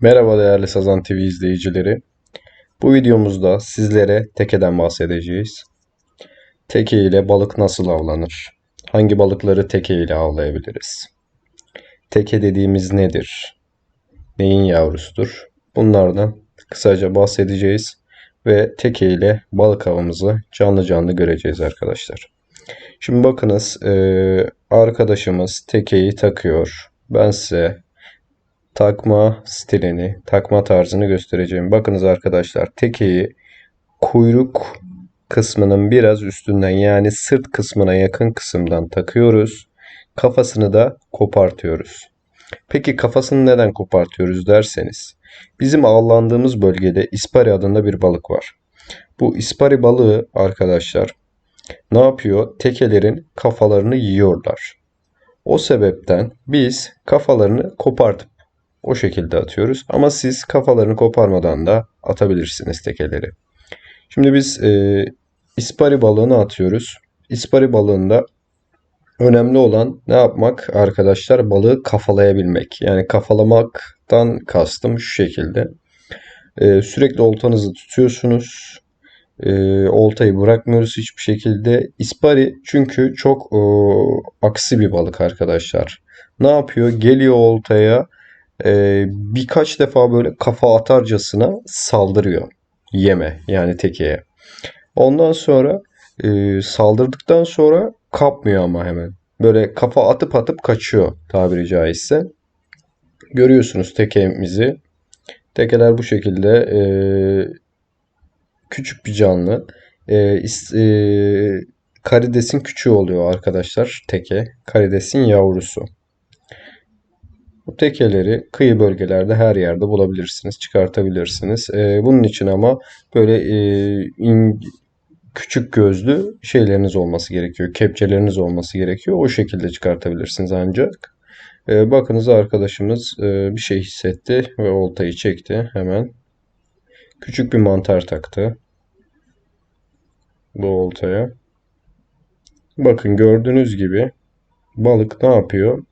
Merhaba değerli Sazan TV izleyicileri. Bu videomuzda sizlere tekeden bahsedeceğiz. Teke ile balık nasıl avlanır? Hangi balıkları teke ile avlayabiliriz? Teke dediğimiz nedir? Neyin yavrusudur? Bunlardan kısaca bahsedeceğiz ve teke ile balık avımızı canlı canlı göreceğiz arkadaşlar. Şimdi bakınız arkadaşımız tekeyi takıyor. Ben size takma stilini, takma tarzını göstereceğim. Bakınız arkadaşlar tekeyi kuyruk kısmının biraz üstünden yani sırt kısmına yakın kısımdan takıyoruz. Kafasını da kopartıyoruz. Peki kafasını neden kopartıyoruz derseniz bizim avlandığımız bölgede ispari adında bir balık var. Bu ispari balığı arkadaşlar ne yapıyor? Tekelerin kafalarını yiyorlar. O sebepten biz kafalarını kopartıp o şekilde atıyoruz. Ama siz kafalarını koparmadan da atabilirsiniz tekeleri. Şimdi biz e, ispari balığını atıyoruz. İspari balığında önemli olan ne yapmak arkadaşlar? Balığı kafalayabilmek. Yani kafalamaktan kastım şu şekilde. E, sürekli oltanızı tutuyorsunuz. E, oltayı bırakmıyoruz hiçbir şekilde. İspari çünkü çok e, aksi bir balık arkadaşlar. Ne yapıyor? Geliyor oltaya e, birkaç defa böyle kafa atarcasına saldırıyor. Yeme yani tekeye. Ondan sonra e, saldırdıktan sonra kapmıyor ama hemen. Böyle kafa atıp atıp kaçıyor tabiri caizse. Görüyorsunuz tekemizi. Tekeler bu şekilde e, küçük bir canlı. E, is- e, karidesin küçüğü oluyor arkadaşlar teke. Karidesin yavrusu. Bu tekeleri kıyı bölgelerde her yerde bulabilirsiniz, çıkartabilirsiniz. Ee, bunun için ama böyle e, küçük gözlü şeyleriniz olması gerekiyor, kepçeleriniz olması gerekiyor. O şekilde çıkartabilirsiniz ancak. Ee, bakınız arkadaşımız e, bir şey hissetti ve oltayı çekti hemen. Küçük bir mantar taktı bu oltaya. Bakın gördüğünüz gibi balık ne yapıyor?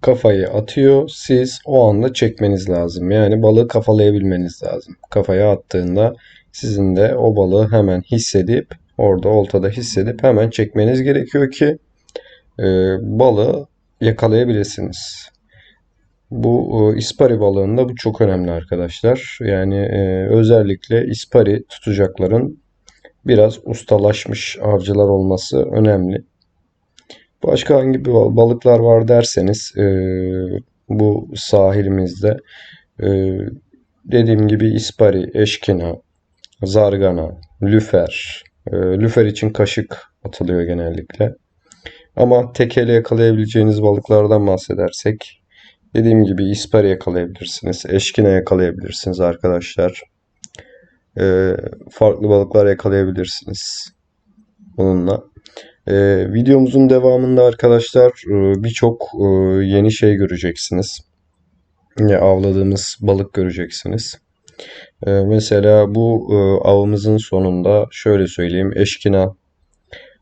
Kafayı atıyor. Siz o anda çekmeniz lazım. Yani balığı kafalayabilmeniz lazım. Kafaya attığında sizin de o balığı hemen hissedip orada oltada hissedip hemen çekmeniz gerekiyor ki e, balığı yakalayabilirsiniz. Bu e, ispari balığında bu çok önemli arkadaşlar. Yani e, özellikle ispari tutacakların biraz ustalaşmış avcılar olması önemli. Başka hangi balıklar var derseniz e, bu sahilimizde e, dediğim gibi ispari, eşkina, zargana, lüfer. E, lüfer için kaşık atılıyor genellikle. Ama tekele yakalayabileceğiniz balıklardan bahsedersek dediğim gibi ispari yakalayabilirsiniz, eşkina yakalayabilirsiniz arkadaşlar. Farklı balıklar yakalayabilirsiniz bununla. Ee, videomuzun devamında arkadaşlar e, birçok e, yeni şey göreceksiniz. Ya avladığımız balık göreceksiniz. Ee, mesela bu e, avımızın sonunda şöyle söyleyeyim eşkina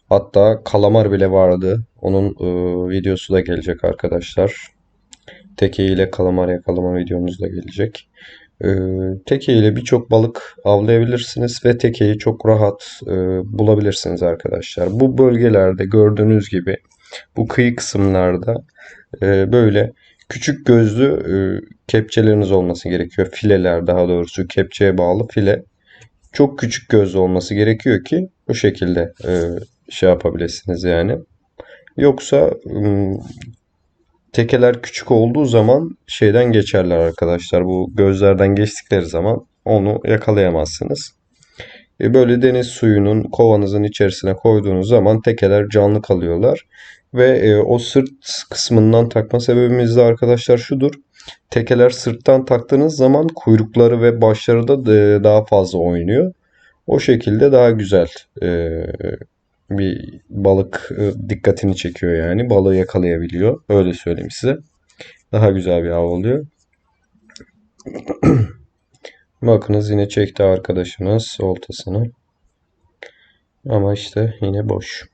hatta kalamar bile vardı. Onun e, videosu da gelecek arkadaşlar. Teke kalamar yakalama videomuz da gelecek. İle birçok balık avlayabilirsiniz ve tekeyi çok rahat e, bulabilirsiniz arkadaşlar. Bu bölgelerde gördüğünüz gibi bu kıyı kısımlarda e, böyle küçük gözlü e, kepçeleriniz olması gerekiyor. Fileler daha doğrusu kepçeye bağlı file. Çok küçük gözlü olması gerekiyor ki bu şekilde e, şey yapabilirsiniz yani. Yoksa Tekeler küçük olduğu zaman şeyden geçerler arkadaşlar. Bu gözlerden geçtikleri zaman onu yakalayamazsınız. E böyle deniz suyunun kovanızın içerisine koyduğunuz zaman tekeler canlı kalıyorlar. Ve e, o sırt kısmından takma sebebimiz de arkadaşlar şudur. Tekeler sırttan taktığınız zaman kuyrukları ve başları da e, daha fazla oynuyor. O şekilde daha güzel e, bir balık e, dikkatini çekiyor yani. Balığı yakalayabiliyor. Öyle söyleyeyim size. Daha güzel bir av oluyor. Bakınız yine çekti arkadaşımız oltasını. Ama işte yine boş.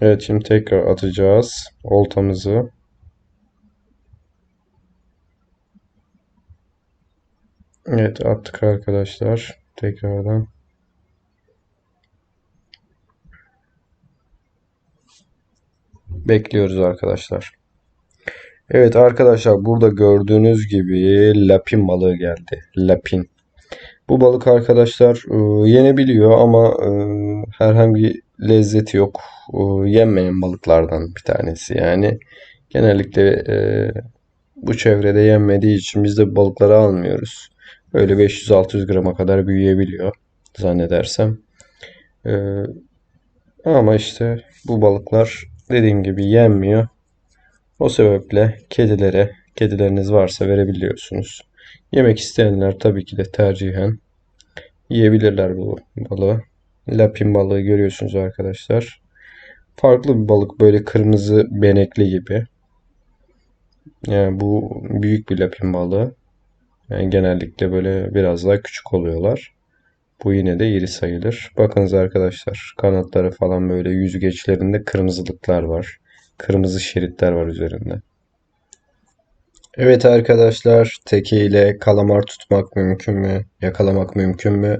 Evet şimdi tekrar atacağız oltamızı. Evet attık arkadaşlar. Tekrardan. Bekliyoruz arkadaşlar. Evet arkadaşlar burada gördüğünüz gibi lapin balığı geldi. Lapin. Bu balık arkadaşlar e, yenebiliyor ama e, herhangi lezzeti yok. E, yenmeyen balıklardan bir tanesi yani. Genellikle e, bu çevrede yenmediği için biz de balıkları almıyoruz. Öyle 500-600 grama kadar büyüyebiliyor zannedersem. E, ama işte bu balıklar dediğim gibi yenmiyor. O sebeple kedilere, kedileriniz varsa verebiliyorsunuz. Yemek isteyenler tabii ki de tercihen yiyebilirler bu balığı. Lapin balığı görüyorsunuz arkadaşlar. Farklı bir balık böyle kırmızı benekli gibi. Yani bu büyük bir lapin balığı. Yani genellikle böyle biraz daha küçük oluyorlar. Bu yine de iri sayılır. Bakınız arkadaşlar kanatları falan böyle yüzgeçlerinde kırmızılıklar var. Kırmızı şeritler var üzerinde. Evet arkadaşlar, teke ile kalamar tutmak mümkün mü? Yakalamak mümkün mü?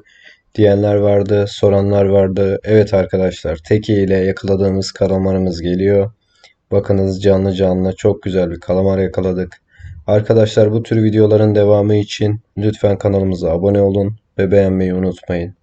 diyenler vardı, soranlar vardı. Evet arkadaşlar, teke ile yakaladığımız kalamarımız geliyor. Bakınız canlı canlı çok güzel bir kalamar yakaladık. Arkadaşlar bu tür videoların devamı için lütfen kanalımıza abone olun ve beğenmeyi unutmayın.